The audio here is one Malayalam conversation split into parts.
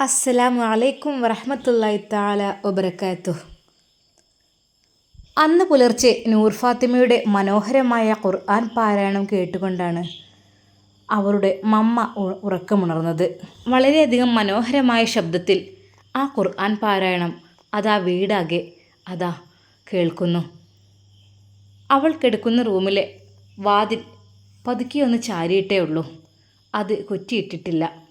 അസ്സലാമു അലൈക്കും വറഹമത്തല്ലായി താല വബറകാതുഹു. അന്ന് പുലർച്ചെ നൂർ ഫാത്തിമയുടെ മനോഹരമായ ഖുർആൻ പാരായണം കേട്ടുകൊണ്ടാണ് അവരുടെ മമ്മ ഉറക്കമുണർന്നത്. വളരെയധികം മനോഹരമായ ശബ്ദത്തിൽ ആ ഖുർആൻ പാരായണം അതാ വീടാകെ അതാ കേൾക്കുന്നു. അവൾ കിടക്കുന്ന റൂമിലെ വാതിൽ പതുക്കെ ഒന്ന് ചാരിയിട്ടേ ഉള്ളൂ. അത് കുറ്റിയിട്ടിട്ടില്ല.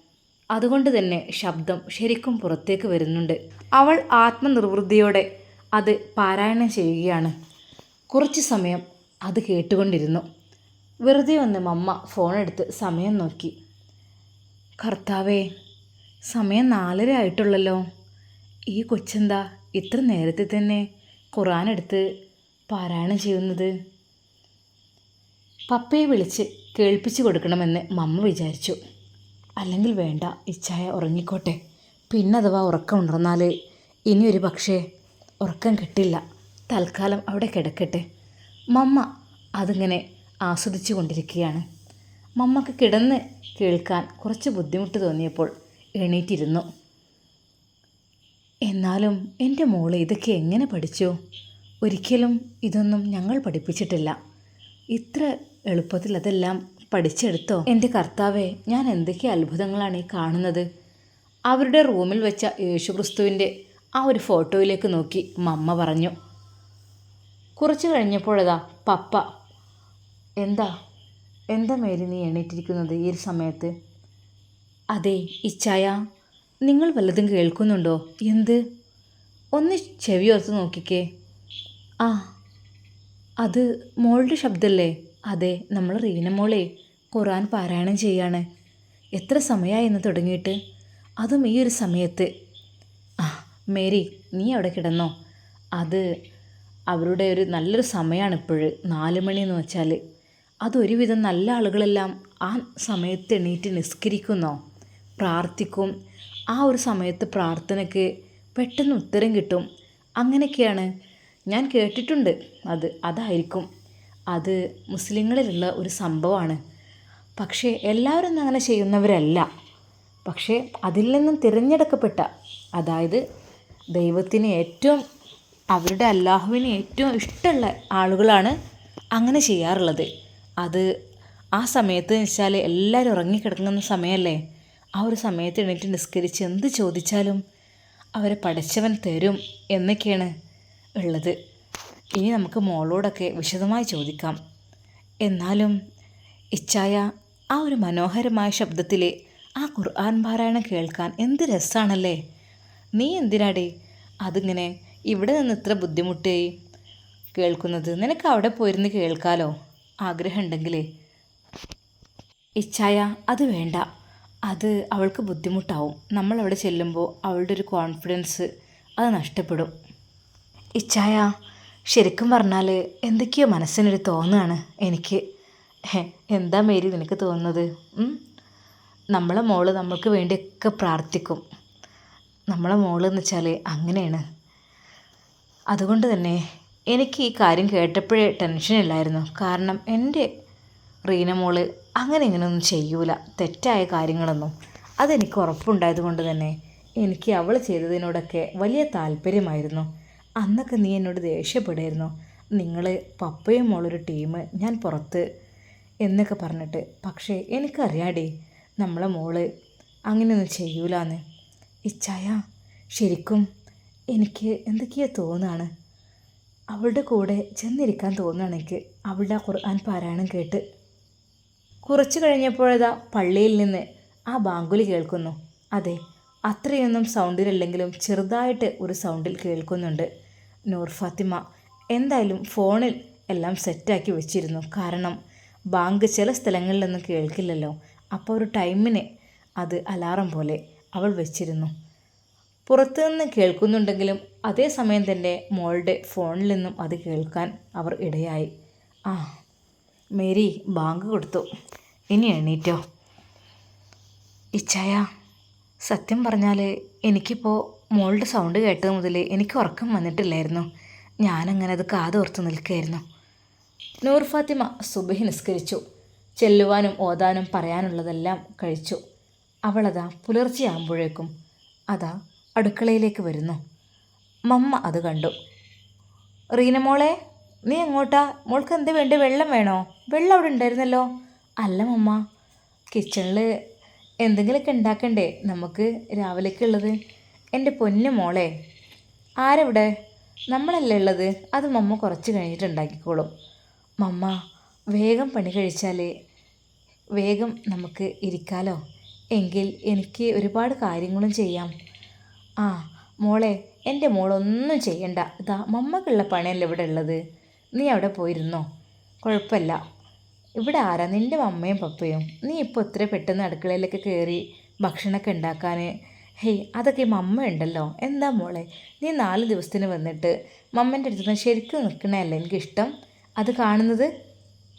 അതുകൊണ്ട് തന്നെ ശബ്ദം ശരിക്കും പുറത്തേക്ക് വരുന്നുണ്ട്. അവൾ ആത്മനിർവൃത്തിയോടെ അത് പാരായണം ചെയ്യുകയാണ്. കുറച്ച് സമയം അത് കേട്ടുകൊണ്ടിരുന്നു. വെറുതെ ഒന്ന് മമ്മ ഫോണെടുത്ത് സമയം നോക്കി. കർത്താവേ സമയം നാലര ആയിട്ടുള്ളല്ലോ. ഈ കൊച്ചെന്താ ഇത്ര നേരത്തെ തന്നെ ഖുറാൻ എടുത്ത് പാരായണം ചെയ്യുന്നത്? പപ്പയെ വിളിച്ച് കേൾപ്പിച്ചു കൊടുക്കണമെന്ന് മമ്മ വിചാരിച്ചു. അല്ലെങ്കിൽ വേണ്ട ഇച്ഛായ ഉറങ്ങിക്കോട്ടെ. പിന്നെ അഥവാ ഉറക്കം ഉണർന്നാൽ ഇനിയൊരു പക്ഷേ ഉറക്കം കിട്ടില്ല. തൽക്കാലം അവിടെ കിടക്കട്ടെ. മമ്മ അതിങ്ങനെ ആസ്വദിച്ചു കൊണ്ടിരിക്കുകയാണ്. മമ്മക്ക് കിടന്ന് കേൾക്കാൻ കുറച്ച് ബുദ്ധിമുട്ട് തോന്നിയപ്പോൾ എണീറ്റിരുന്നു. എന്നാലും എന്റെ മോൾ ഇതൊക്കെ എങ്ങനെ പഠിച്ചു? ഒരിക്കലും ഇതൊന്നും ഞങ്ങൾ പഠിപ്പിച്ചിട്ടില്ല. ഇത്ര എളുപ്പത്തിൽ അതെല്ലാം പഠിച്ചെടുത്തോ? എന്റെ കർത്താവെ ഞാൻ എന്തൊക്കെ അത്ഭുതങ്ങളാണ് ഈ കാണുന്നത്. അവരുടെ റൂമിൽ വെച്ച യേശുക്രിസ്തുവിന്റെ ആ ഒരു ഫോട്ടോയിലേക്ക് നോക്കി മമ്മ പറഞ്ഞു. കുറച്ച് കഴിഞ്ഞപ്പോഴതാ പപ്പ എന്താ? എന്താ മേരി നീ എണീറ്റിരിക്കുന്നത് ഈ ഒരു സമയത്ത്? അതെ ഇച്ചായ നിങ്ങൾ വല്ലതും കേൾക്കുന്നുണ്ടോ? എന്ത്? ഒന്ന് ചെവിയോർത്ത് നോക്കിക്കേ. ആ അത് മോളുടെ ശബ്ദമല്ലേ അതെ നമ്മൾ റീന മോളെ ഖുറാൻ പാരായണം ചെയ്യാണ്. എത്ര സമയമായി എന്ന് തുടങ്ങിയിട്ട്? അതും ഈ ഒരു സമയത്ത്. ആ മേരി നീ അവിടെ കിടന്നോ? അത് അവരുടെ ഒരു നല്ലൊരു സമയമാണ് ഇപ്പോഴ് നാല് എന്ന് വെച്ചാൽ അതൊരുവിധം നല്ല ആളുകളെല്ലാം ആ സമയത്ത് എണീറ്റ് നിസ്കരിക്കുന്നോ? പ്രാർത്ഥിക്കും. ആ ഒരു സമയത്ത് പ്രാർത്ഥനയ്ക്ക് പെട്ടെന്ന് ഉത്തരം കിട്ടും. അങ്ങനെയൊക്കെയാണ്. ഞാൻ കേട്ടിട്ടുണ്ട് അത് അതായിരിക്കും. അത് മുസ്ലിങ്ങളിലുള്ള ഒരു സംഭവമാണ്. പക്ഷേ എല്ലാവരും അങ്ങനെ ചെയ്യുന്നവരല്ല. പക്ഷേ അതിൽ നിന്നും തിരഞ്ഞെടുക്കപ്പെട്ട അതായത് ദൈവത്തിന് ഏറ്റവും അവരുടെ അല്ലാഹുവിന് ഏറ്റവും ഇഷ്ടമുള്ള ആളുകളാണ് അങ്ങനെ ചെയ്യാറുള്ളത്. അത് ആ സമയത്ത് വെച്ചാൽ എല്ലാവരും ഉറങ്ങിക്കിടക്കുന്ന സമയമല്ലേ? ആ ഒരു സമയത്ത് എണീറ്റ് നിസ്കരിച്ച് എന്ത് ചോദിച്ചാലും അവരെ പഠിച്ചവൻ തരും എന്നൊക്കെയാണ് ഉള്ളത്. ഇനി നമുക്ക് മോളോടൊക്കെ വിശദമായി ചോദിക്കാം. എന്നാലും ഇച്ചായ ആ ഒരു മനോഹരമായ ശബ്ദത്തിലെ ആ ഖുർആൻ പാരായണം കേൾക്കാൻ എന്ത് രസമാണല്ലേ നീ എന്തിനാടേ അതിങ്ങനെ ഇവിടെ നിന്ന് ഇത്ര ബുദ്ധിമുട്ടായി? കേൾക്കുന്നത് നിനക്ക് അവിടെ പോയിരുന്ന് കേൾക്കാലോ? ആഗ്രഹമുണ്ടെങ്കിലേ. ഇച്ഛായ അത് വേണ്ട. അത് അവൾക്ക് ബുദ്ധിമുട്ടാവും. നമ്മൾ അവിടെ ചെല്ലുമ്പോൾ അവളുടെ ഒരു കോൺഫിഡൻസ് അത് നഷ്ടപ്പെടും. ഇച്ഛായ ശരിക്കും പറഞ്ഞാൽ എന്തൊക്കെയോ മനസ്സിനൊരു തോന്നുകയാണ് എനിക്ക്. എന്താ മേരി നിനക്ക് തോന്നുന്നത്? നമ്മളെ മോൾ നമ്മൾക്ക് വേണ്ടിയൊക്കെ പ്രാർത്ഥിക്കും. നമ്മളെ മോൾ എന്ന് വെച്ചാൽ അങ്ങനെയാണ്. അതുകൊണ്ട് തന്നെ എനിക്ക് ഈ കാര്യം കേട്ടപ്പോഴേ ടെൻഷനില്ലായിരുന്നു കാരണം എന്റെ റീന മോൾ അങ്ങനെ ഇങ്ങനെയൊന്നും ചെയ്യൂല. തെറ്റായ കാര്യങ്ങളൊന്നും. അതെനിക്ക് ഉറപ്പുണ്ടായത് കൊണ്ട് തന്നെ എനിക്ക് അവൾ ചെയ്തതിനോടൊക്കെ വലിയ താല്പര്യമായിരുന്നു. അന്നൊക്കെ നീ എന്നോട് ദേഷ്യപ്പെടായിരുന്നു നിങ്ങൾ പപ്പയും മോളൊരു ടീം ഞാൻ പുറത്ത് എന്നൊക്കെ പറഞ്ഞിട്ട്. പക്ഷേ എനിക്കറിയാടി നമ്മളെ മോൾ അങ്ങനെയൊന്നും ചെയ്യൂലെന്ന്. ഇച്ചായ ശരിക്കും എനിക്ക് എന്തൊക്കെയോ തോന്നുകയാണ് അവളുടെ കൂടെ ചെന്നിരിക്കാൻ തോന്നുകയാണ് എനിക്ക് അവളുടെ ഖുർആൻ പാരായണം കേട്ട്. കുറച്ച് കഴിഞ്ഞപ്പോഴതാ പള്ളിയിൽ നിന്ന് ആ ബാങ്കുലി കേൾക്കുന്നു. അതെ അത്രയൊന്നും സൗണ്ടിലല്ലെങ്കിലും ചെറുതായിട്ട് ഒരു സൗണ്ടിൽ കേൾക്കുന്നുണ്ട്. നൂർ ഫാത്തിമ എന്തായാലും ഫോണിൽ എല്ലാം സെറ്റാക്കി വെച്ചിരുന്നു. കാരണം ബാങ്ക് ചില സ്ഥലങ്ങളിലൊന്നും കേൾക്കില്ലല്ലോ. അപ്പോൾ ഒരു ടൈമിന് അത് അലാറം പോലെ അവൾ വെച്ചിരുന്നു. പുറത്തു നിന്ന് കേൾക്കുന്നുണ്ടെങ്കിലും അതേസമയം തന്നെ മോളുടെ ഫോണിൽ നിന്നും അത് കേൾക്കാൻ അവർ ഇടയായി. ആ മേരി ബാങ്ക് കൊടുത്തു. ഇനി എണീറ്റോ? ഇച്ഛായ സത്യം പറഞ്ഞാൽ എനിക്കിപ്പോൾ മോളുടെ സൗണ്ട് കേട്ടത് മുതൽ എനിക്ക് ഉറക്കം വന്നിട്ടില്ലായിരുന്നു. ഞാനങ്ങനെ അത് കാതോർത്ത് നിൽക്കുകയായിരുന്നു. നൂർ ഫാത്തിമ സുബഹി നിസ്കരിച്ചു. ചെല്ലുവാനും ഓതാനും പറയാനുള്ളതെല്ലാം കഴിച്ചു. അവളതാ പുലർച്ചെയാകുമ്പോഴേക്കും അതാ അടുക്കളയിലേക്ക് വരുന്നു. മമ്മ അത് കണ്ടു. റീന മോളെ നീ എങ്ങോട്ടാ? മോൾക്ക് എന്ത് വേണ്ടി? വെള്ളം വേണോ? വെള്ളം അവിടെ ഉണ്ടായിരുന്നല്ലോ. അല്ല മമ്മ കിച്ചണിൽ എന്തെങ്കിലുമൊക്കെ ഉണ്ടാക്കണ്ടേ? നമുക്ക് രാവിലേക്കുള്ളത്. എന്റെ പൊന്നു മോളെ ആരവിടെ? നമ്മളല്ലേ ഉള്ളത്? അത് മമ്മ കുറച്ച് കഴിഞ്ഞിട്ട് ഉണ്ടാക്കിക്കോളും. മമ്മ വേഗം പണി കഴിച്ചാലേ. വേഗം നമുക്ക് ഇരിക്കാലോ? എങ്കിൽ എനിക്ക് ഒരുപാട് കാര്യങ്ങളും ചെയ്യാം. ആ മോളെ എന്റെ മോളൊന്നും ചെയ്യണ്ട. ഇതാ മമ്മക്കുള്ള പണിയല്ല ഇവിടെ ഉള്ളത്. നീ അവിടെ പോയിരുന്നോ? കുഴപ്പമില്ല. ഇവിടെ ആരാ? നിന്റെ മമ്മയും പപ്പയും. നീ ഇപ്പോൾ ഇത്ര പെട്ടെന്ന് അടുക്കളയിലൊക്കെ കയറി ഭക്ഷണമൊക്കെ ഉണ്ടാക്കാൻ ഹേയ് അതൊക്കെ മമ്മ ഉണ്ടല്ലോ. എന്താ മോളെ? നീ നാല് ദിവസത്തിന് വന്നിട്ട് മമ്മന്റെ അടുത്ത് നിന്ന് ശരിക്കും നിൽക്കണേ എനിക്കിഷ്ടം? അത് കാണുന്നത്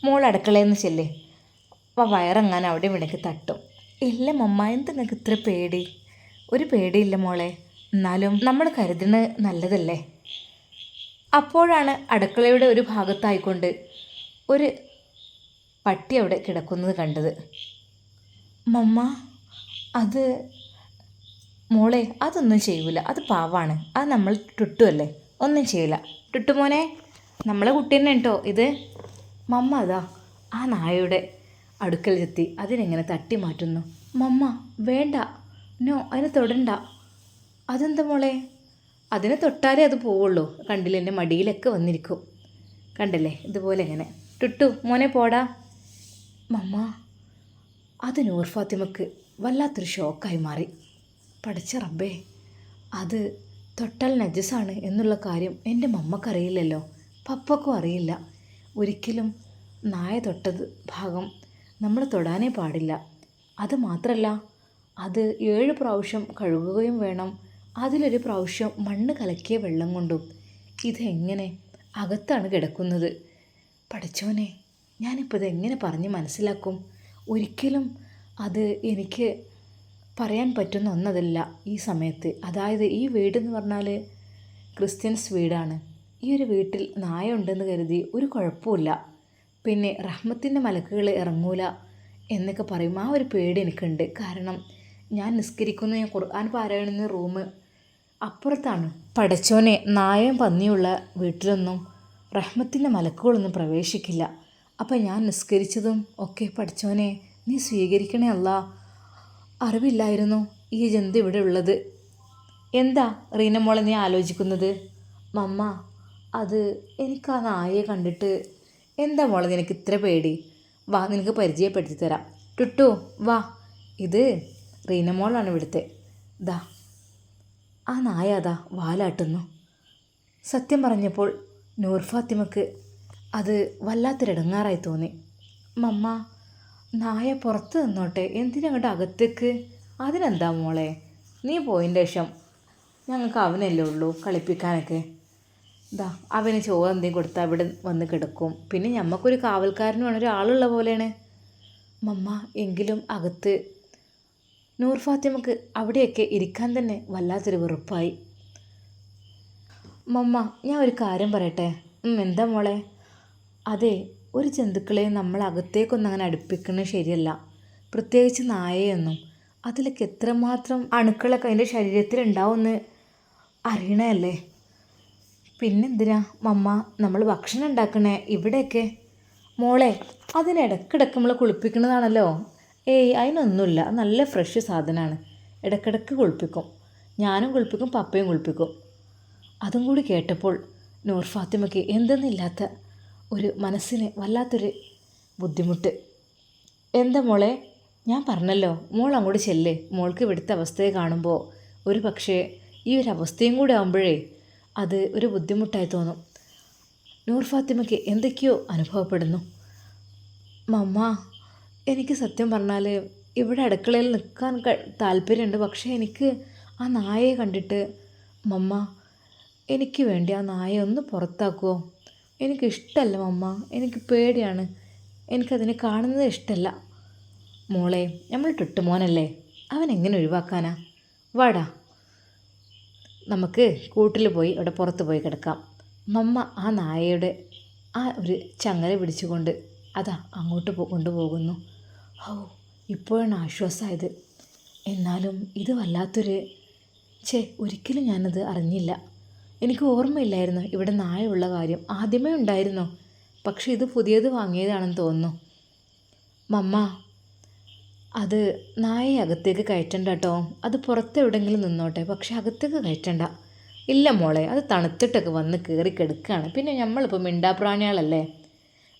മോൾ അടുക്കളയിൽ നിന്ന് ചെല്ലേ. അപ്പം വയറെങ്ങാൻ അവിടെ ഇവിടേക്ക് തട്ടും. ഇല്ല മമ്മ എന്ത് നിങ്ങൾക്ക് ഇത്ര പേടി? ഒരു പേടിയില്ല മോളെ. എന്നാലും നമ്മൾ കരുതുന്നത് നല്ലതല്ലേ? അപ്പോഴാണ് അടുക്കളയുടെ ഒരു ഭാഗത്തായിക്കൊണ്ട് ഒരു പട്ടി അവിടെ കിടക്കുന്നത് കണ്ടത്. മമ്മ അത് മോളെ അതൊന്നും ചെയ്യൂല. അത് പാവാണ്. അത് നമ്മൾ ടുട്ടുമല്ലേ ഒന്നും ചെയ്യില്ല ടുട്ടുമോനെ നമ്മളെ കുട്ടി തന്നെ കേട്ടോ ഇത്? മമ്മ അതാ ആ നായയുടെ അടുക്കലെത്തി. അതിനെങ്ങനെ തട്ടി മാറ്റുന്നു? മമ്മ വേണ്ട. നോ അതിനെ തൊടണ്ട. അതെന്താ മോളെ? അതിനെ തൊട്ടാലേ അത് പോവുള്ളൂ. കണ്ടില്ല എന്റെ മടിയിലൊക്കെ വന്നിരിക്കും. കണ്ടല്ലേ ഇതുപോലെ എങ്ങനെ ടുട്ടു മോനെ പോടാ. മമ്മ അത് നൂർ ഫാത്തിമക്ക് വല്ലാത്തൊരു ഷോക്കായി മാറി. പഠിച്ച റബ്ബേ അത് തൊട്ടാൽ നജസാണ് എന്നുള്ള കാര്യം എന്റെ മമ്മക്കറിയില്ലല്ലോ. പപ്പക്കും അറിയില്ല. ഒരിക്കലും നായ തൊട്ടത് ഭാഗം നമ്മൾ തൊടാനേ പാടില്ല. അത് മാത്രമല്ല അത് ഏഴ് പ്രാവശ്യം കഴുകുകയും വേണം. അതിലൊരു പ്രാവശ്യം മണ്ണ് കലക്കിയ വെള്ളം കൊണ്ടും ഇതെങ്ങനെ അകത്താണ് കിടക്കുന്നത്? പഠിച്ചോനെ ഞാനിപ്പോൾ ഇതെങ്ങനെ പറഞ്ഞ് മനസ്സിലാക്കും? ഒരിക്കലും അത് എനിക്ക് പറയാൻ പറ്റുന്ന ഒന്നതല്ല ഈ സമയത്ത്. അതായത് ഈ വീടെന്ന് പറഞ്ഞാൽ ക്രിസ്ത്യൻസ് വീടാണ്. ഈ ഒരു വീട്ടിൽ നായ ഉണ്ടെന്ന് കരുതി ഒരു കുഴപ്പമില്ല പിന്നെ റഹ്മത്തിന്റെ മലക്കുകൾ ഇറങ്ങൂല എന്നൊക്കെ പറയും. ആ ഒരു പേടി എനിക്കുണ്ട്. കാരണം ഞാൻ നിസ്കരിക്കുന്ന ഖുർആൻ പാരായണുന്ന റൂം. അപ്പുറത്താണ്. പടച്ചോനെ നായയും പന്നിയുള്ള വീട്ടിലൊന്നും റഹ്മത്തിന്റെ മലക്കുകളൊന്നും പ്രവേശിക്കില്ല. അപ്പം ഞാൻ നിസ്കരിച്ചതും ഒക്കെ പഠിച്ചോനെ നീ സ്വീകരിക്കണേ അല്ല. അറിവില്ലായിരുന്നു ഈ ജന്തു ഇവിടെ ഉള്ളത്. എന്താ റീന മോളെ നീ ആലോചിക്കുന്നത്? മമ്മ അത് എനിക്ക് ആ നായയെ കണ്ടിട്ട് എന്താ മോളെ നിനക്ക് ഇത്ര പേടി? വാ നിനക്ക് പരിചയപ്പെടുത്തി തരാം. ടുട്ടു വാ. ഇത് റീന മോളാണ് ഇവിടുത്തെ. ദാ ആ നായ അതാ വാലാട്ടുന്നു. സത്യം പറഞ്ഞപ്പോൾ നൂർ ഫാത്തിമക്ക് അത് വല്ലാത്തൊരിടങ്ങാറായി തോന്നി. മമ്മ നായ പുറത്ത് നിന്നോട്ടെ. എന്തിനങ്ങോട്ട് അകത്തേക്ക്? അതിനെന്താ മോളെ? നീ പോയിന്റെ ശേഷം ഞങ്ങൾക്ക് അവനല്ലേ ഉള്ളൂ കളിപ്പിക്കാനൊക്കെ. ദാ അവന് ചോറ് എന്തെങ്കിലും കൊടുത്താൽ ഇവിടെ വന്ന് കിടക്കും. പിന്നെ ഞമ്മക്കൊരു കാവൽക്കാരനും വേണം. ഒരാളുള്ള പോലെയാണ്. മമ്മ എങ്കിലും അകത്ത്. നൂർ ഫാത്തിമക്ക് അവിടെയൊക്കെ ഇരിക്കാൻ തന്നെ വല്ലാത്തൊരു വെറുപ്പായി. മമ്മ ഞാൻ ഒരു കാര്യം പറയട്ടെ? എന്താ മോളെ? അതെ ഒരു ജന്തുക്കളെയും നമ്മൾ അകത്തേക്കൊന്നും അങ്ങനെ അടുപ്പിക്കുന്നത് ശരിയല്ല. പ്രത്യേകിച്ച് നായയൊന്നും. അതിലൊക്കെ എത്രമാത്രം അണുക്കളൊക്കെ അതിന്റെ ശരീരത്തിൽ ഉണ്ടാവുമെന്ന് അറിയണല്ലേ പിന്നെന്തിനാ? മമ്മ നമ്മൾ ഭക്ഷണം ഉണ്ടാക്കണേ ഇവിടെയൊക്കെ. മോളെ അതിനിടക്കിടക്ക് നമ്മൾ കുളിപ്പിക്കുന്നതാണല്ലോ. ഏയ് അതിനൊന്നുമില്ല. അത് നല്ല ഫ്രഷ് സാധനമാണ്. ഇടക്കിടക്ക് കുളിപ്പിക്കും. ഞാനും കുളിപ്പിക്കും പപ്പയും കുളിപ്പിക്കും. അതും കൂടി കേട്ടപ്പോൾ നൂർ ഫാത്തിമയ്ക്ക് എന്തെന്നില്ലാത്ത ഒരു മനസ്സിന് വല്ലാത്തൊരു ബുദ്ധിമുട്ട്. എന്താ മോളെ? ഞാൻ പറഞ്ഞല്ലോ മോൾ അങ്ങോട്ട് ചെല്ലേ. മോൾക്ക് ഇവിടുത്തെ അവസ്ഥയെ കാണുമ്പോൾ ഒരു പക്ഷേ ഈ ഒരു അവസ്ഥയും കൂടെ ആകുമ്പോഴേ അത് ഒരു ബുദ്ധിമുട്ടായി തോന്നും. നൂർ ഫാത്തിമയ്ക്ക് എന്തൊക്കെയോ അനുഭവപ്പെടുന്നു. മമ്മ എനിക്ക് സത്യം പറഞ്ഞാൽ ഇവിടെ അടുക്കളയിൽ നിൽക്കാൻ താല്പര്യമുണ്ട് പക്ഷേ എനിക്ക് ആ നായയെ കണ്ടിട്ട് മമ്മ എനിക്ക് വേണ്ടി ആ നായ ഒന്ന് പുറത്താക്കുമോ എനിക്കിഷ്ടമല്ല മമ്മ. എനിക്ക് പേടിയാണ്. എനിക്കതിനെ കാണുന്നത് ഇഷ്ടമല്ല മോളെ നമ്മൾ ടുട്ടുമോനല്ലേ? അവൻ എങ്ങനെ ഒഴിവാക്കാനാ? വാടാ. നമുക്ക് കൂട്ടിൽ പോയി അവിടെ പുറത്ത് പോയി കിടക്കാം. മമ്മ ആ നായയുടെ ആ ഒരു ചങ്ങല പിടിച്ചുകൊണ്ട് അതാ അങ്ങോട്ട് കൊണ്ടുപോകുന്നു. ഓ ഇപ്പോഴാണ് ആശ്വാസമായത് എന്നാലും ഇത് വല്ലാത്തൊരു ചേ ഒരിക്കലും ഞാനത് അറിഞ്ഞില്ല. എനിക്ക് ഓർമ്മയില്ലായിരുന്നു ഇവിടെ നായ ഉള്ള കാര്യം. ആദ്യമേ ഉണ്ടായിരുന്നു. പക്ഷേ ഇത് പുതിയത് വാങ്ങിയതാണെന്ന് തോന്നുന്നു. മമ്മ അത് നായയെ അകത്തേക്ക് കയറ്റണ്ട കേട്ടോ അത് പുറത്തെവിടെങ്കിലും നിന്നോട്ടെ. പക്ഷെ അകത്തേക്ക് കയറ്റണ്ട. ഇല്ല മോളെ അത് തണുത്തിട്ടൊക്കെ വന്ന് കയറി കിടക്കുകയാണ് പിന്നെ നമ്മളിപ്പോൾ മിണ്ടാപ്രാണികളല്ലേ?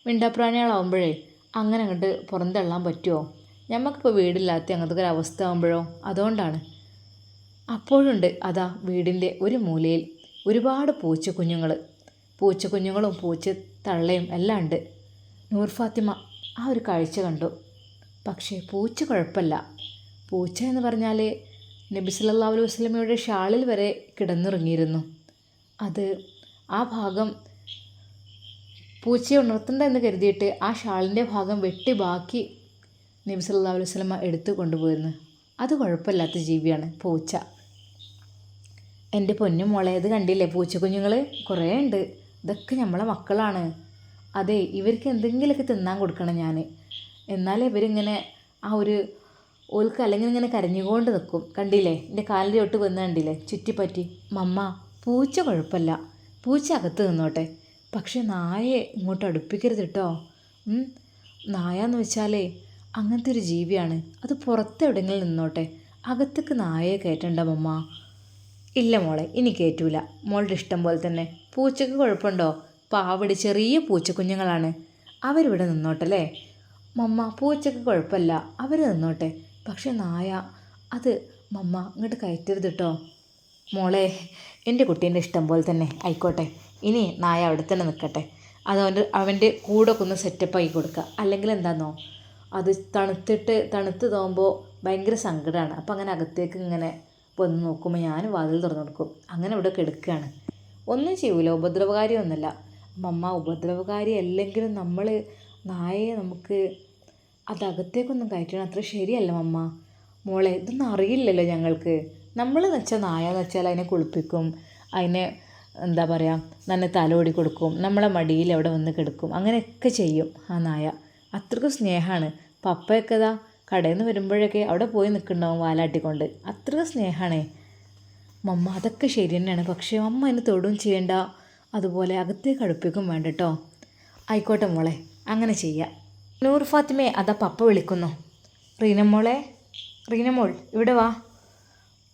മിണ്ടാപ്രാണികളാവുമ്പോഴേ അങ്ങനെ അങ്ങോട്ട് പുറന്തള്ളാൻ പറ്റുമോ? ഞമ്മക്കിപ്പോൾ വീടില്ലാത്ത അങ്ങനത്തെ ഒരു അവസ്ഥ ആകുമ്പോഴോ അതുകൊണ്ടാണ്. അപ്പോഴുണ്ട് അതാ വീടിന്റെ ഒരു മൂലയിൽ. ഒരുപാട് പൂച്ചക്കുഞ്ഞുങ്ങൾ പൂച്ചക്കുഞ്ഞുങ്ങളും പൂച്ച തള്ളയും എല്ലാം ഉണ്ട്. നൂർ ഫാത്തിമ ആ ഒരു കാഴ്ച കണ്ടു. പക്ഷേ പൂച്ച കുഴപ്പമില്ല. പൂച്ച എന്ന് പറഞ്ഞാൽ നബി സല്ലല്ലാഹു അലൈഹി വസല്ലമയുടെ ഷാളിൽ വരെ കിടന്നുറങ്ങിയിരുന്നു. അത് ആ ഭാഗം പൂച്ചയെ ഉണർത്തണ്ട എന്ന് കരുതിയിട്ട് ആ ഷാളിന്റെ ഭാഗം വെട്ടി ബാക്കി നബി സല്ലല്ലാഹു അലൈഹി വസല്ലമ എടുത്തു കൊണ്ടുപോയിരുന്നു. അത് കുഴപ്പമില്ലാത്ത ജീവിയാണ് പൂച്ച. എന്റെ പൊന്നു മോളെ ഇത് കണ്ടില്ലേ? പൂച്ചക്കുഞ്ഞുങ്ങൾ കുറേ ഉണ്ട്. ഇതൊക്കെ നമ്മളെ മക്കളാണ്. അതെ ഇവർക്ക് എന്തെങ്കിലുമൊക്കെ തിന്നാൻ കൊടുക്കണം ഞാൻ എന്നാലേ ഇവരിങ്ങനെ ആ ഒരു ഓൽക്ക് അല്ലെങ്കിൽ ഇങ്ങനെ കരഞ്ഞുകൊണ്ട് നിൽക്കും കണ്ടില്ലേ? എന്റെ കാലിന്റെ തൊട്ട് വന്ന് കണ്ടില്ലേ? ചുറ്റിപ്പറ്റി. മമ്മ പൂച്ച കുഴപ്പമില്ല. പൂച്ച അകത്ത് നിന്നോട്ടെ. പക്ഷേ നായയെ ഇങ്ങോട്ട് അടുപ്പിക്കരുത് കേട്ടോ. നായെന്ന് വെച്ചാലേ അങ്ങനത്തെ ഒരു ജീവിയാണ്. അത് പുറത്തെവിടെങ്കിലും നിന്നോട്ടെ. അകത്തേക്ക് നായയെ കയറ്റണ്ട മമ്മ. ഇല്ല മോളെ ഇനി കയറ്റൂല മോളുടെ ഇഷ്ടം പോലെ തന്നെ. പൂച്ചക്ക് കുഴപ്പമുണ്ടോ? പാവടി ചെറിയ പൂച്ചക്കുഞ്ഞുങ്ങളാണ് അവരിവിടെ നിന്നോട്ടല്ലേ? മമ്മ പൂച്ചക്ക് കുഴപ്പമില്ല. അവർ നിന്നോട്ടെ. പക്ഷെ നായ അത് മമ്മ ഇങ്ങോട്ട് കയറ്റരുത് കേട്ടോ. മോളെ എന്റെ കുട്ടീന്റെ ഇഷ്ടം പോലെ തന്നെ. ആയിക്കോട്ടെ. ഇനി നായ അവിടെ തന്നെ നിൽക്കട്ടെ. അത് അവന്റെ അവന്റെ കൂടൊക്കെ ഒന്ന് സെറ്റപ്പാക്കി കൊടുക്കുക. അല്ലെങ്കിൽ എന്താണെന്നോ അത് തണുത്തിട്ട് തണുത്ത് തോകുമ്പോൾ ഭയങ്കര സങ്കടമാണ് അപ്പോൾ അങ്ങനെ അകത്തേക്ക് ഇങ്ങനെ വന്ന് നോക്കുമ്പോൾ ഞാൻ വാതിൽ തുറന്നു കൊടുക്കും. അങ്ങനെ ഇവിടെ കിടക്കുകയാണ് ഒന്നും ചെയ്യൂല. ഉപദ്രവകാരിയൊന്നുമല്ല മമ്മ ഉപദ്രവകാരി അല്ലെങ്കിലും നമ്മൾ നായയെ നമുക്ക് അത് അകത്തേക്കൊന്നും കയറ്റണം. അത്ര ശരിയല്ല അമ്മ. മോളെ ഇതൊന്നും അറിയില്ലല്ലോ ഞങ്ങൾക്ക്. നമ്മൾ എന്ന് വെച്ചാൽ നായ എന്ന് വെച്ചാൽ അതിനെ കുളിപ്പിക്കും. അതിനെ എന്താ പറയുക നല്ല തലോടി കൊടുക്കും. നമ്മളെ മടിയിൽ അവിടെ വന്ന് കിടക്കും. അങ്ങനെയൊക്കെ ചെയ്യും ആ നായ. അത്രക്കും സ്നേഹമാണ്. പപ്പയൊക്കെ ഇതാ കടയിൽ നിന്ന് വരുമ്പോഴൊക്കെ അവിടെ പോയി നിൽക്കുന്നുണ്ടാവും വാലാട്ടിക്കൊണ്ട്? അത്ര സ്നേഹമാണേ മമ്മ അതൊക്കെ ശരി തന്നെയാണ് പക്ഷേ അമ്മ അതിന് തൊടും ചെയ്യണ്ട. അതുപോലെ അകത്തേക്ക് അടുപ്പിക്കും വേണ്ട കേട്ടോ ആയിക്കോട്ടെ മോളെ അങ്ങനെ ചെയ്യാം. നൂർ ഫാത്തിമെ അതാ പപ്പ വിളിക്കുന്നു. റീനമോളെ റീനമോൾ ഇവിടെ വാ.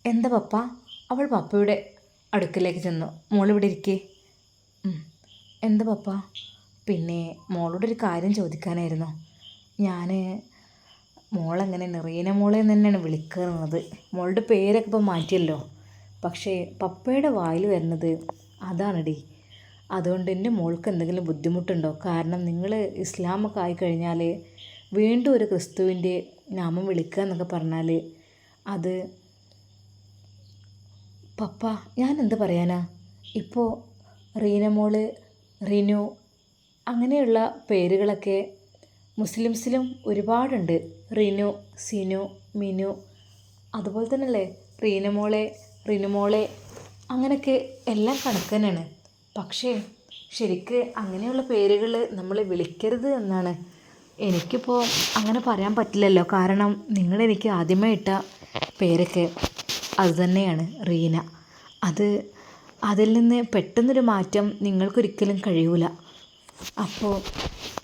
എന്താ പപ്പ? അവൾ പപ്പയുടെ അടുക്കലേക്ക് ചെന്നു. മോൾ ഇവിടെ ഇരിക്കേ. എന്താ പപ്പ? പിന്നെ മോളോടൊരു കാര്യം ചോദിക്കാനായിരുന്നു. ഞാൻ മോളെങ്ങനെ റീന മോളെ തന്നെയാണ് വിളിക്കുന്നത് മോളുടെ പേരൊക്കെ ഇപ്പം മാറ്റിയല്ലോ. പക്ഷേ പപ്പയുടെ വായിൽ വരുന്നത് അതാണെടി. അതുകൊണ്ട് എന്റെ മോൾക്ക് എന്തെങ്കിലും ബുദ്ധിമുട്ടുണ്ടോ? കാരണം നിങ്ങൾ ഇസ്ലാമൊക്കെ ആയിക്കഴിഞ്ഞാൽ വീണ്ടും ഒരു ക്രിസ്തുവിന്റെ നാമം വിളിക്കുക എന്നൊക്കെ പറഞ്ഞാൽ അത് പപ്പ ഞാൻ എന്ത് പറയാനാ ഇപ്പോൾ റീനമോൾ റിനു അങ്ങനെയുള്ള പേരുകളൊക്കെ മുസ്ലിംസിലും ഒരുപാടുണ്ട്. റിനു സിനു മിനു. അതുപോലെ തന്നെയല്ലേ റീനമോളെ റിനുമോളെ അങ്ങനെയൊക്കെ എല്ലാം കണക്ക് തന്നെയാണ് പക്ഷേ ശരിക്ക് അങ്ങനെയുള്ള പേരുകൾ നമ്മൾ വിളിക്കരുത് എന്നാണ്. എനിക്കിപ്പോൾ അങ്ങനെ പറയാൻ പറ്റില്ലല്ലോ. കാരണം നിങ്ങളെനിക്ക് ആദ്യമേ ഇട്ട പേരൊക്കെ അതുതന്നെയാണ് റീന. അത് അതിൽ നിന്ന് പെട്ടെന്നൊരു മാറ്റം നിങ്ങൾക്കൊരിക്കലും കഴിയൂല. അപ്പോൾ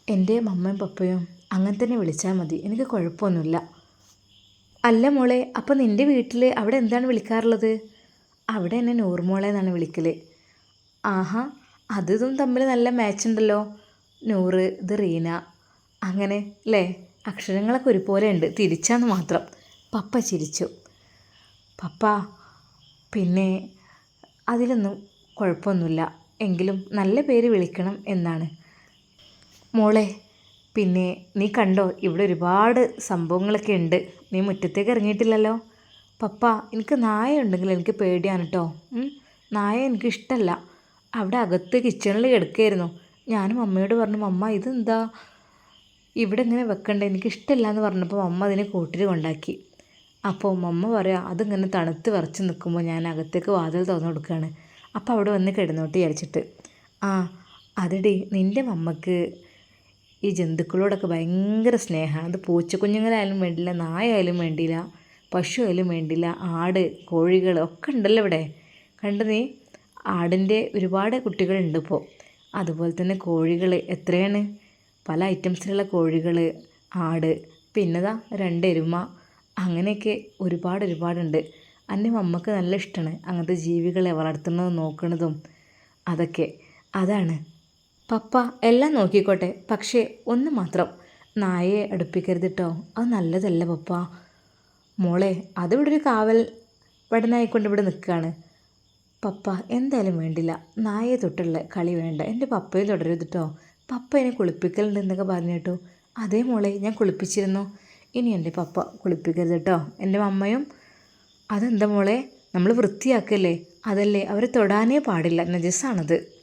എന്റെ മമ്മയും പപ്പയും അങ്ങനെ തന്നെ വിളിച്ചാൽ മതി. എനിക്ക് കുഴപ്പമൊന്നുമില്ല. അല്ല മോളെ അപ്പം നിന്റെ വീട്ടിൽ അവിടെ എന്താണ് വിളിക്കാറുള്ളത്? അവിടെ എന്നെ നൂറുമോളെ എന്നാണ് വിളിക്കൽ ആഹാ അതും തമ്മിൽ നല്ല മാച്ച് ഉണ്ടല്ലോ. നൂറ് ഇത് റീന അങ്ങനെ അല്ലേ അക്ഷരങ്ങളൊക്കെ ഒരുപോലെ ഉണ്ട്. തിരിച്ചാന്ന് മാത്രം. പപ്പ ചിരിച്ചു. പപ്പ പിന്നെ അതിലൊന്നും കുഴപ്പമൊന്നുമില്ല. എങ്കിലും നല്ല പേര് വിളിക്കണം എന്നാണ്. മോളെ പിന്നെ നീ കണ്ടോ ഇവിടെ ഒരുപാട് സംഭവങ്ങളൊക്കെ ഉണ്ട്. നീ മുറ്റത്തേക്ക് ഇറങ്ങിയിട്ടില്ലല്ലോ? പപ്പ എനിക്ക് നായ ഉണ്ടെങ്കിൽ എനിക്ക് പേടിയാണ് കേട്ടോ നായ എനിക്ക് ഇഷ്ടമല്ല അവിടെ അകത്ത് കിച്ചണിൽ കിടക്കുകയായിരുന്നു ഞാനും അമ്മയോട് പറഞ്ഞു അമ്മ ഇതെന്താ? ഇവിടെ ഇങ്ങനെ വെക്കണ്ട? എനിക്ക് ഇഷ്ടമല്ല എന്ന് പറഞ്ഞപ്പോൾ അമ്മ അതിനെ കൂട്ടിൽ കൊണ്ടാക്കി. അപ്പോൾ അമ്മ പറയാ അതിങ്ങനെ തണുത്ത് വിറച്ച് നിൽക്കുമ്പോൾ ഞാൻ അകത്തേക്ക് വാതിൽ തുറന്നു കൊടുക്കുകയാണ് അപ്പോൾ അവിടെ വന്ന് കിടന്നോട്ട് വിചാരിച്ചിട്ട്. ആ അതെടി നിന്റെ മമ്മക്ക് ഈ ജന്തുക്കളോടൊക്കെ ഭയങ്കര സ്നേഹമാണ് അത് പൂച്ചക്കുഞ്ഞുങ്ങളായാലും വേണ്ടില്ല നായായാലും വേണ്ടിയില്ല പശു ആയാലും വേണ്ടില്ല ആട് കോഴികൾ ഒക്കെ ഉണ്ടല്ലോ ഇവിടെ. കണ്ടു നീ? ആടിന്റെ ഒരുപാട് കുട്ടികളുണ്ട് ഇപ്പോൾ അതുപോലെ തന്നെ കോഴികൾ എത്രയാണ്? പല ഐറ്റംസിലുള്ള കോഴികൾ ആട് പിന്നെതാ രണ്ട് എരുമ അങ്ങനെയൊക്കെ ഒരുപാട് ഒരുപാടുണ്ട്. എന്റെ മമ്മക്ക് നല്ല ഇഷ്ടമാണ് അങ്ങനത്തെ ജീവികളെ വളർത്തുന്നതും നോക്കുന്നതും അതൊക്കെ. അതാണ്. പപ്പ എല്ലാം നോക്കിക്കോട്ടെ. പക്ഷേ ഒന്ന് മാത്രം. നായയെ അടുപ്പിക്കരുത് കേട്ടോ അത് നല്ലതല്ല പപ്പ. മോളെ അതിവിടെ ഒരു കാവൽ വടനായിക്കൊണ്ട് ഇവിടെ നിൽക്കുകയാണ്. പപ്പ എന്തായാലും വേണ്ടില്ല. നായയെ തൊട്ടുള്ള കളി വേണ്ട. എന്റെ പപ്പയെ തുടരരുത് കേട്ടോ പപ്പ എന്നെ കുളിപ്പിക്കലുണ്ട് എന്നൊക്കെ പറഞ്ഞു കേട്ടോ. അതേ മോളെ ഞാൻ കുളിപ്പിച്ചിരുന്നു. ഇനി എന്റെ പപ്പ കുളിപ്പിക്കരുത് കേട്ടോ എന്റെ അമ്മയും അതെന്താ മോളെ? നമ്മൾ വൃത്തിയാക്കല്ലേ? അതല്ലേ? അവരെ തൊടാനേ പാടില്ല. നജസ്സാണത്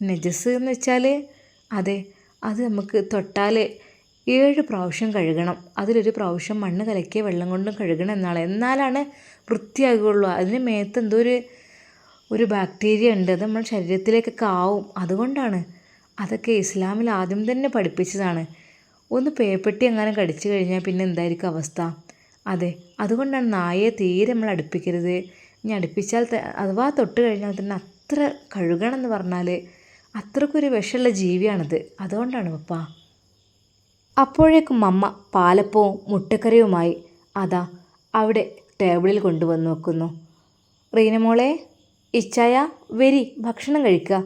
നജസ് എന്ന് വെച്ചാൽ അതെ അത് നമുക്ക് തൊട്ടാൽ ഏഴ് പ്രാവശ്യം കഴുകണം. അതിലൊരു പ്രാവശ്യം മണ്ണ് കലക്കിയ വെള്ളം കൊണ്ടും കഴുകണം എന്നാണ്. എന്നാലാണ് വൃത്തിയാകുള്ളൂ അതിന് മേത്ത് എന്തോ ഒരു ഒരു ബാക്ടീരിയ ഉണ്ട്. അത് നമ്മുടെ ശരീരത്തിലേക്കൊക്കെ ആവും. അതുകൊണ്ടാണ് അതൊക്കെ ഇസ്ലാമിൽ ആദ്യം തന്നെ പഠിപ്പിച്ചതാണ്. ഒന്ന് പേപ്പെട്ടി എങ്ങാനും കടിച്ചു കഴിഞ്ഞാൽ പിന്നെ എന്തായിരിക്കും അവസ്ഥ? അതെ അതുകൊണ്ടാണ് നായയെ തീരെ നമ്മൾ അടുപ്പിക്കരുത്. ഇനി അടുപ്പിച്ചാൽ അഥവാ തൊട്ട് കഴിഞ്ഞാൽ തന്നെ അത്ര കഴുകണം എന്ന് പറഞ്ഞാൽ അത്രക്കൊരു വിഷമുള്ള ജീവിയാണത്. അതുകൊണ്ടാണ് പപ്പ. അപ്പോഴേക്കും അമ്മ പാലപ്പവും മുട്ടക്കറിയുമായി അതാ അവിടെ ടേബിളിൽ കൊണ്ടുവന്ന് വെക്കുന്നു. റീനമോളെ ഇച്ചായ വരി ഭക്ഷണം കഴിക്കുക.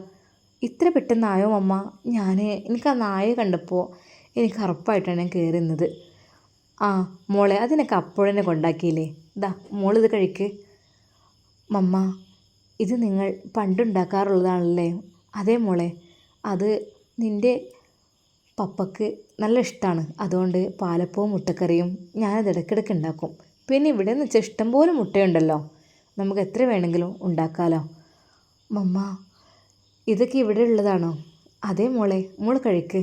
ഇത്ര പെട്ടെന്നായോ അമ്മ? ഞാൻ എനിക്ക് ആ നായ കണ്ടപ്പോൾ എനിക്ക് ഉറപ്പായിട്ടാണ് ഞാൻ കയറുന്നത് ആ മോളെ അതിനൊക്കെ അപ്പോഴെന്നെ കൊണ്ടാക്കിയില്ലേ? ദാ മോളിത് കഴിക്ക്. മമ്മ ഇത് നിങ്ങൾ പണ്ടുണ്ടാക്കാറുള്ളതാണല്ലേ? അതേ മോളെ അത് നിന്റെ പപ്പക്ക് നല്ല ഇഷ്ടമാണ് അതുകൊണ്ട് പാലപ്പവും മുട്ടക്കറിയും ഞാനത് ഇടയ്ക്കിടയ്ക്ക് ഉണ്ടാക്കും. പിന്നെ ഇവിടെ എന്ന് വെച്ചാൽ ഇഷ്ടംപോലെ മുട്ടയുണ്ടല്ലോ. നമുക്ക് എത്ര വേണമെങ്കിലും ഉണ്ടാക്കാമല്ലോ മമ്മ ഇതൊക്കെ ഇവിടെ ഉള്ളതാണോ? അതേ മോളെ മോൾ കഴിക്ക്.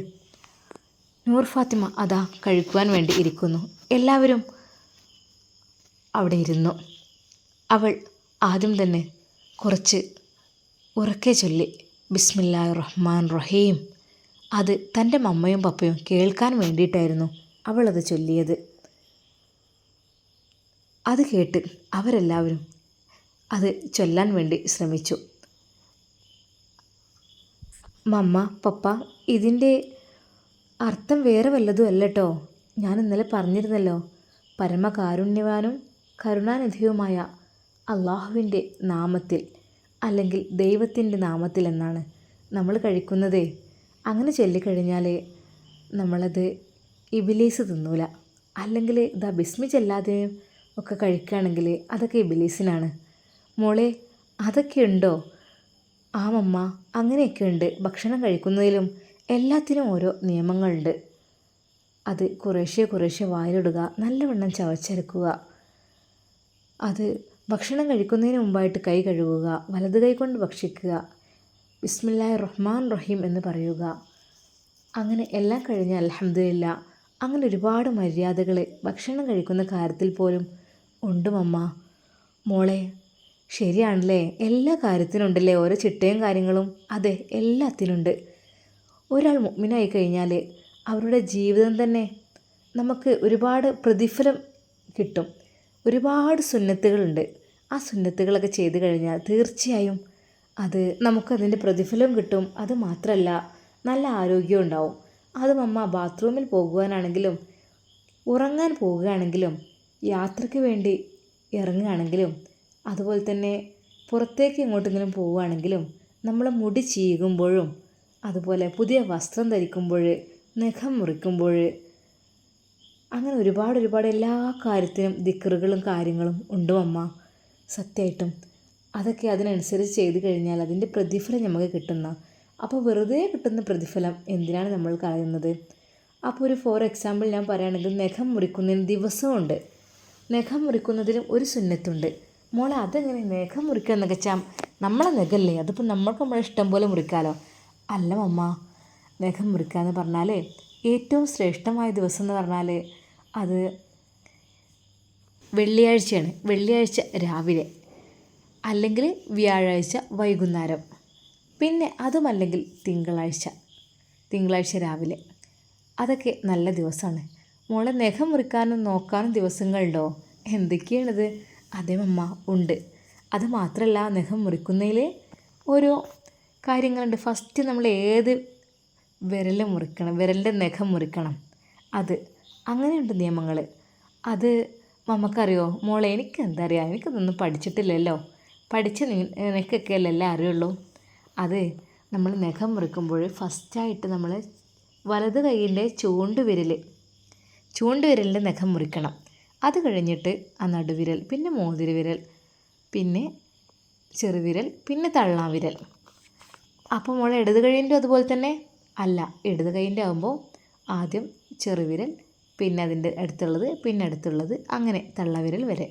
നൂർ ഫാത്തിമ അതാ കഴിക്കുവാൻ വേണ്ടി ഇരിക്കുന്നു. എല്ലാവരും അവിടെ ഇരുന്നു. അവൾ ആദ്യം തന്നെ കുറച്ച് ഉറക്കെ ചൊല്ലി. ബിസ്മില്ലാ റഹ്മാൻ റഹീം അത് തന്റെ മമ്മയും പപ്പയും കേൾക്കാൻ വേണ്ടിയിട്ടായിരുന്നു അവളത് ചൊല്ലിയത്. അത് കേട്ട് അവരെല്ലാവരും അത് ചൊല്ലാൻ വേണ്ടി ശ്രമിച്ചു. മമ്മ പപ്പ ഇതിന്റെ അർത്ഥം വേറെ വല്ലതും അല്ല കേട്ടോ ഞാൻ ഇന്നലെ പറഞ്ഞിരുന്നല്ലോ പരമകാരുണ്യവാനും കരുണാനിധിയുമായ അള്ളാഹുവിന്റെ നാമത്തിൽ. അല്ലെങ്കിൽ ദൈവത്തിന്റെ നാമത്തിൽ എന്നാണ് നമ്മൾ കഴിക്കുന്നതേ. അങ്ങനെ ചൊല്ലിക്കഴിഞ്ഞാൽ നമ്മളത് ഇബിലീസ് തിന്നൂല. അല്ലെങ്കിൽ ഇതാ ബിസ്മി ചെല്ലാതെയും ഒക്കെ കഴിക്കുകയാണെങ്കിൽ അതൊക്കെ ഇബിലീസിനാണ്. മോളെ അതൊക്കെ ഉണ്ടോ? ആ മമ്മ അങ്ങനെയൊക്കെ ഉണ്ട്. ഭക്ഷണം കഴിക്കുന്നതിലും എല്ലാത്തിനും ഓരോ നിയമങ്ങളുണ്ട്. അത് കുറേശ്ശെ കുറേശ്ശെ വായിലിടുക നല്ലവണ്ണം ചവച്ചരക്കുക. അത് ഭക്ഷണം കഴിക്കുന്നതിന് മുമ്പായിട്ട് കൈ കഴുകുക വലത് കൈ കൊണ്ട് ഭക്ഷിക്കുക ബിസ്മില്ലാഹി റഹ്മാൻ റഹീം എന്ന് പറയുക. അങ്ങനെ എല്ലാം കഴിഞ്ഞ് അലഹമില്ല അങ്ങനെ ഒരുപാട് മര്യാദകൾ ഭക്ഷണം കഴിക്കുന്ന കാര്യത്തിൽ പോലും ഉണ്ട് മമ്മ. മോളെ ശരിയാണല്ലേ? എല്ലാ കാര്യത്തിനുണ്ടല്ലേ ഓരോ ചിട്ടയും കാര്യങ്ങളും? അതെ എല്ലാത്തിനുണ്ട് ഒരാൾ മുഗ്മിനായി കഴിഞ്ഞാൽ അവരുടെ ജീവിതം തന്നെ നമുക്ക് ഒരുപാട് പ്രതിഫലം കിട്ടും. ഒരുപാട് സുന്നത്തുകളുണ്ട്. ആ സുന്നത്തുകളൊക്കെ ചെയ്തു കഴിഞ്ഞാൽ തീർച്ചയായും അത് നമുക്കതിന്റെ പ്രതിഫലം കിട്ടും. അത് മാത്രമല്ല നല്ല ആരോഗ്യം ഉണ്ടാവും. അത് അമ്മ ബാത്റൂമിൽ പോകുവാനാണെങ്കിലും ഉറങ്ങാൻ പോകുകയാണെങ്കിലും യാത്രയ്ക്ക് വേണ്ടി ഇറങ്ങുകയാണെങ്കിലും അതുപോലെ തന്നെ പുറത്തേക്ക് എങ്ങോട്ടെങ്കിലും പോവുകയാണെങ്കിലും നമ്മൾ മുടി ചീകുമ്പോഴും അതുപോലെ പുതിയ വസ്ത്രം ധരിക്കുമ്പോൾ നഖം മുറിക്കുമ്പോൾ അങ്ങനെ ഒരുപാട് ഒരുപാട് എല്ലാ കാര്യത്തിനും ദിക്കറുകളും കാര്യങ്ങളും ഉണ്ട് അമ്മ. സത്യമായിട്ടും അതൊക്കെ അതിനനുസരിച്ച് ചെയ്തു കഴിഞ്ഞാൽ അതിന്റെ പ്രതിഫലം നമുക്ക് കിട്ടുന്ന. അപ്പോൾ വെറുതെ കിട്ടുന്ന പ്രതിഫലം എന്തിനാണ് നമ്മൾ കളയുന്നത്? അപ്പോൾ ഒരു ഫോർ എക്സാമ്പിൾ ഞാൻ പറയുകയാണെങ്കിൽ നഖം മുറിക്കുന്നതിന് ദിവസമുണ്ട്. നഖം മുറിക്കുന്നതിലും ഒരു സുന്നത്തുണ്ട്. മോളെ അതെങ്ങനെ നഖം മുറിക്കുക എന്നൊക്കെ വെച്ചാൽ നമ്മളെ നഖല്ലേ? അതിപ്പോൾ നമ്മൾക്ക് നമ്മളെ ഇഷ്ടം പോലെ മുറിക്കാലോ? അല്ല മമ്മ നഖം മുറിക്കുക എന്ന് പറഞ്ഞാൽ ഏറ്റവും ശ്രേഷ്ഠമായ ദിവസം എന്ന് പറഞ്ഞാൽ അത് വെള്ളിയാഴ്ചയാണ്. വെള്ളിയാഴ്ച രാവിലെ. അല്ലെങ്കിൽ വ്യാഴാഴ്ച വൈകുന്നേരം. പിന്നെ അതുമല്ലെങ്കിൽ തിങ്കളാഴ്ച. തിങ്കളാഴ്ച രാവിലെ. അതൊക്കെ നല്ല ദിവസമാണ്. മോളെ നഖം മുറിക്കാനും നോക്കാനും ദിവസങ്ങളുണ്ടോ? എന്തൊക്കെയാണിത്? അതേ മമ്മ ഉണ്ട്. അത് മാത്രമല്ല നഖം മുറിക്കുന്നതിൽ ഓരോ കാര്യങ്ങളുണ്ട്. ഫസ്റ്റ് നമ്മൾ ഏത് വിരൽ മുറിക്കണം? വിരലിന്റെ നഖം മുറിക്കണം. അത്. അങ്ങനെയുണ്ട് നിയമങ്ങൾ അത് മമ്മക്കറിയോ? മോളെ എനിക്ക് എന്താ അറിയാം എനിക്കതൊന്നും പഠിച്ചിട്ടില്ലല്ലോ. പഠിച്ച് നിനക്കൊക്കെ അല്ലല്ലേ അറിയുള്ളൂ? അത് നമ്മൾ നഖം മുറിക്കുമ്പോൾ ഫസ്റ്റായിട്ട് നമ്മൾ വലത് കൈയിന്റെ ചൂണ്ട് വിരൽ ചൂണ്ട് വിരലിന്റെ നഖം മുറിക്കണം. അത് കഴിഞ്ഞിട്ട് ആ നടുവിരൽ പിന്നെ മോതിരി വിരൽ പിന്നെ ചെറുവിരൽ പിന്നെ തള്ളാവിരൽ അപ്പോൾ മോളെ ഇടത് കൈയിന്റെ അതുപോലെ തന്നെ? അല്ല ഇടത് കൈയിന്റെ ആകുമ്പോൾ ആദ്യം ചെറുവിരൽ പിന്നെ അതിന്റെ അടുത്തുള്ളത് പിന്നെ അടുത്തുള്ളത് അങ്ങനെ തള്ളവിരൽ വരെ.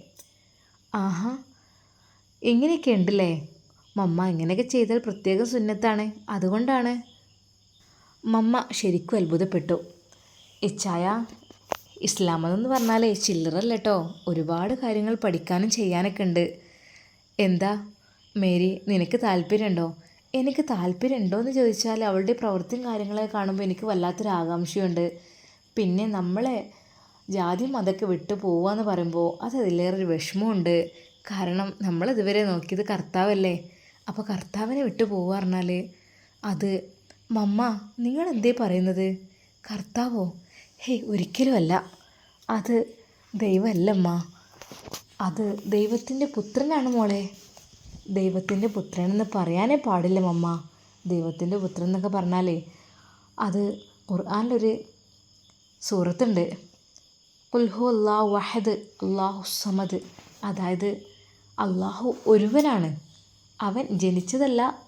ആഹാ ഇങ്ങനെയൊക്കെ ഉണ്ടല്ലേ? മമ്മ ഇങ്ങനെയൊക്കെ ചെയ്താൽ പ്രത്യേക സുന്നത്താണ്. അതുകൊണ്ടാണ്. മമ്മ ശരിക്കും അത്ഭുതപ്പെട്ടു. ഇച്ചായ ഇസ്ലാം മതം പറഞ്ഞാലേ ചില്ലറല്ല കേട്ടോ ഒരുപാട് കാര്യങ്ങൾ പഠിക്കാനും ചെയ്യാനൊക്കെ ഉണ്ട്. എന്താ മേരി നിനക്ക് താല്പര്യമുണ്ടോ? എനിക്ക് താല്പര്യമുണ്ടോ എന്ന് ചോദിച്ചാൽ അവളുടെ പ്രവൃത്തിയും കാര്യങ്ങളെ കാണുമ്പോൾ എനിക്ക് വല്ലാത്തൊരു ആകാംക്ഷയുണ്ട്. പിന്നെ നമ്മളെ ജാതി മതമൊക്കെ വിട്ടു പോവാന്ന് പറയുമ്പോൾ അത് അതിലേറൊരു വിഷമമുണ്ട്. കാരണം നമ്മളിതുവരെ നോക്കിയത് കർത്താവല്ലേ? അപ്പോൾ കർത്താവിനെ വിട്ടു പോവുക പറഞ്ഞാൽ അത് മമ്മ നിങ്ങൾ എന്തേ പറയുന്നത്? കർത്താവോ? ഹേയ് ഒരിക്കലുമല്ല അത് ദൈവമല്ലമ്മ. അത് ദൈവത്തിന്റെ പുത്രനാണ് മോളെ. ദൈവത്തിന്റെ പുത്രനെന്ന് പറയാനേ പാടില്ല മമ്മ. ദൈവത്തിന്റെ പുത്രൻ എന്നൊക്കെ പറഞ്ഞാലേ അത് ഖുർആാനിലൊരു സൂറത്തുണ്ട്. കുൽഹു അള്ളാഹു വഹദ് അള്ളാഹു സമദ്. അതായത് അള്ളാഹു ഒരുവനാണ്. അവൻ ജനിച്ചതല്ല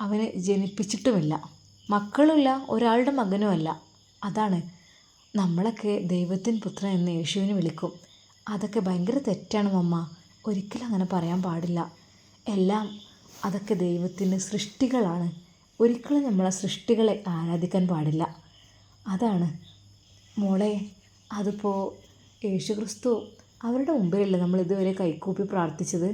അവനെ ജനിപ്പിച്ചിട്ടുമില്ല. മക്കളുമില്ല ഒരാളുടെ മകനുമല്ല. അതാണ് നമ്മളൊക്കെ ദൈവത്തിൻ പുത്രൻ എന്ന് യേശുവിനെ വിളിക്കും. അതൊക്കെ ഭയങ്കര തെറ്റാണ് മമ്മ. ഒരിക്കലും അങ്ങനെ പറയാൻ പാടില്ല. എല്ലാം അതൊക്കെ ദൈവത്തിന്റെ സൃഷ്ടികളാണ്. ഒരിക്കലും നമ്മളെ സൃഷ്ടികളെ ആരാധിക്കാൻ പാടില്ല. അതാണ്. മോളെ അതിപ്പോൾ യേശുക്രിസ്തു അവരുടെ മുമ്പിലല്ലേ നമ്മൾ ഇതുവരെ കൈകൂപ്പി പ്രാർത്ഥിച്ചത്?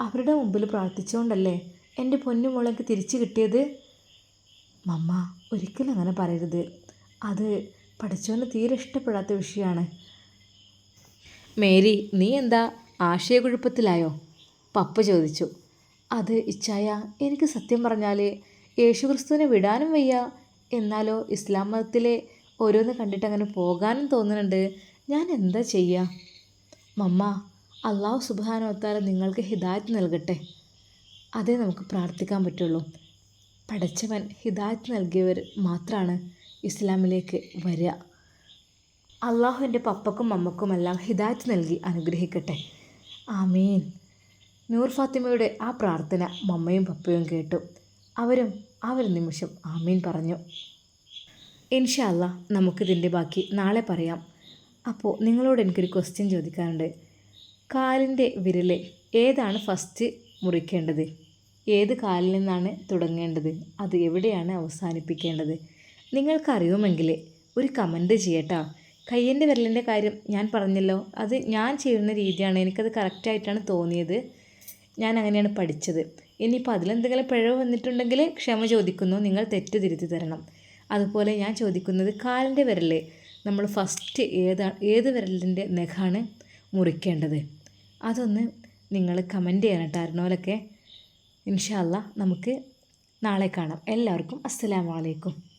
അവരുടെ മുമ്പിൽ പ്രാർത്ഥിച്ചുകൊണ്ടല്ലേ എന്റെ പൊന്നു മോളെനിക്ക് തിരിച്ചു കിട്ടിയത്? മമ്മ ഒരിക്കലും അങ്ങനെ പറയരുത്. അത് പഠിച്ചവന് തീരെ ഇഷ്ടപ്പെടാത്ത വിഷയമാണ്. മേരി നീ എന്താ ആശയക്കുഴപ്പത്തിലായോ? പപ്പ ചോദിച്ചു. അത് ഇച്ചായ എനിക്ക് സത്യം പറഞ്ഞാൽ യേശുക്രിസ്തുവിനെ വിടാനും വയ്യ. എന്നാലോ ഇസ്ലാം മതത്തിലെ ഓരോന്ന് കണ്ടിട്ട് അങ്ങനെ പോകാനും തോന്നുന്നുണ്ട്. ഞാൻ എന്താ ചെയ്യുക മമ്മ അള്ളാഹു സുബാനോത്താല നിങ്ങൾക്ക് ഹിദായത്ത് നൽകട്ടെ. അതേ നമുക്ക് പ്രാർത്ഥിക്കാൻ പറ്റുള്ളൂ. പടച്ചവൻ ഹിദായത്ത് നൽകിയവർ മാത്രമാണ് ഇസ്ലാമിലേക്ക് വരിക അള്ളാഹു എന്റെ പപ്പക്കും മമ്മക്കുമെല്ലാം ഹിദായത്ത് നൽകി അനുഗ്രഹിക്കട്ടെ. ആമീൻ. നൂർ ഫാത്തിമയുടെ ആ പ്രാർത്ഥന മമ്മയും പപ്പയും കേട്ടു. അവരും ആ ഒരു നിമിഷം ആമീൻ പറഞ്ഞു. ഇൻഷാല്ല നമുക്കിതിന്റെ ബാക്കി നാളെ പറയാം. അപ്പോൾ നിങ്ങളോട് എനിക്കൊരു ക്വസ്റ്റ്യൻ ചോദിക്കാനുണ്ട്. കാലിന്റെ വിരൽ ഏതാണ് ഫസ്റ്റ് മുറിക്കേണ്ടത്? ഏത് കാലിൽ നിന്നാണ് തുടങ്ങേണ്ടത്? അത് എവിടെയാണ് അവസാനിപ്പിക്കേണ്ടത്? നിങ്ങൾക്കറിയുമെങ്കിൽ ഒരു കമന്റ് ചെയ്യട്ടോ. കയ്യന്റെ വിരലിന്റെ കാര്യം ഞാൻ പറഞ്ഞല്ലോ. അത് ഞാൻ ചെയ്യുന്ന രീതിയാണ്. എനിക്കത് കറക്റ്റായിട്ടാണ് തോന്നിയത്. ഞാൻ അങ്ങനെയാണ് പഠിച്ചത്. ഇനിയിപ്പോൾ അതിലെന്തെങ്കിലും പിഴവ് വന്നിട്ടുണ്ടെങ്കിൽ ക്ഷമ ചോദിക്കുന്നു. നിങ്ങൾ തെറ്റ് തിരുത്തി തരണം. അതുപോലെ ഞാൻ ചോദിക്കുന്നത് കാലിന്റെ വിരൽ നമ്മൾ ഫസ്റ്റ് ഏതാ ഏത് വിരലിന്റെ നഖാണ് മുറിക്കേണ്ടത്? അതൊന്ന് നിങ്ങൾ കമന്റ് ചെയ്യണം കേട്ടായിരുന്നോലൊക്കെ ഇൻഷാല്ല നമുക്ക് നാളെ കാണാം. എല്ലാവർക്കും അസ്സലാമു അലൈക്കും.